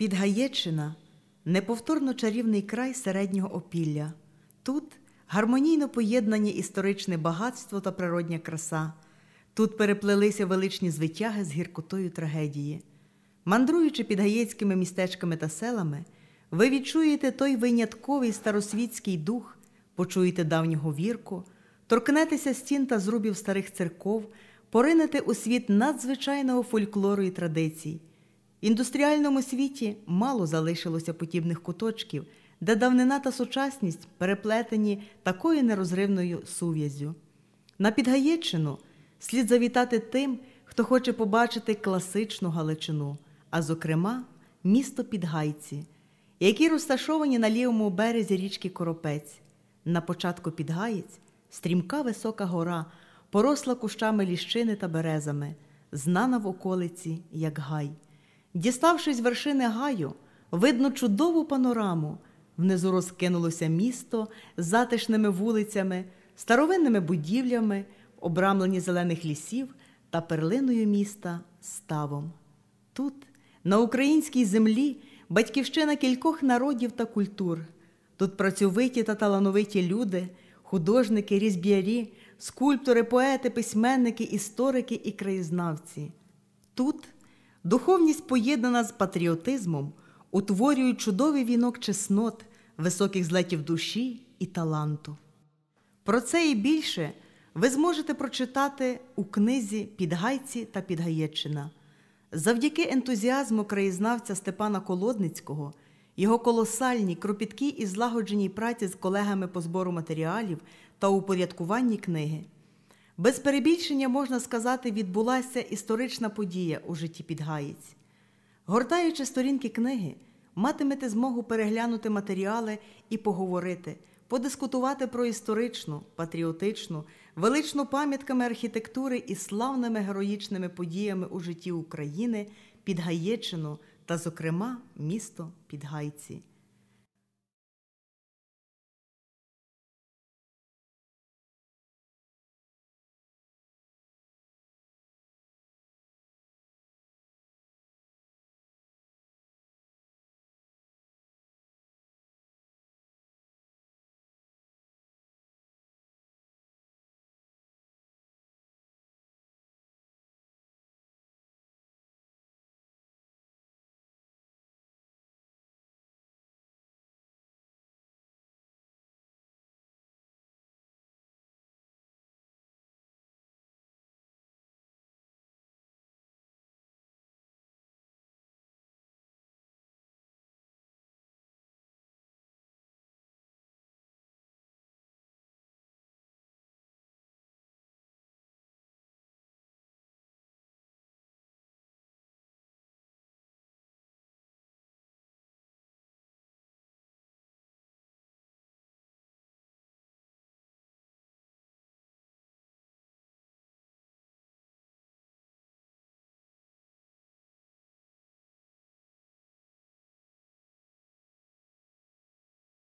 Підгаєччина неповторно чарівний край середнього опілля. Тут гармонійно поєднані історичне багатство та природня краса. Тут переплелися величні звитяги з гіркотою трагедії. Мандруючи підгаєцькими містечками та селами, ви відчуєте той винятковий старосвітський дух, почуєте давнього вірку, торкнетеся стін та зрубів старих церков, поринете у світ надзвичайного фольклору і традицій. Індустріальному світі мало залишилося подібних куточків, де давнина та сучасність переплетені такою нерозривною сув'язю. На Підгаєччину слід завітати тим, хто хоче побачити класичну Галичину, а зокрема, місто Підгайці, які розташовані на лівому березі річки Коропець. На початку Підгаєць стрімка висока гора, поросла кущами ліщини та березами, знана в околиці як гай. Діставшись вершини гаю, видно чудову панораму. Внизу розкинулося місто з затишними вулицями, старовинними будівлями, обрамлені зелених лісів та перлиною міста ставом. Тут, на українській землі, батьківщина кількох народів та культур. Тут працьовиті та талановиті люди, художники, різб'ярі, скульптори, поети, письменники, історики і краєзнавці. Тут духовність поєднана з патріотизмом, утворюють чудовий вінок чеснот, високих злетів душі і таланту. Про це і більше ви зможете прочитати у книзі Підгайці та Підгаєччина. Завдяки ентузіазму краєзнавця Степана Колодницького, його колосальній, кропіткій і злагодженій праці з колегами по збору матеріалів та упорядкуванні книги. Без перебільшення можна сказати, відбулася історична подія у житті Підгаєць. Гортаючи сторінки книги, матимете змогу переглянути матеріали і поговорити, подискутувати про історичну, патріотичну, величну пам'ятками архітектури і славними героїчними подіями у житті України, Підгаєччину та, зокрема, місто Підгайці.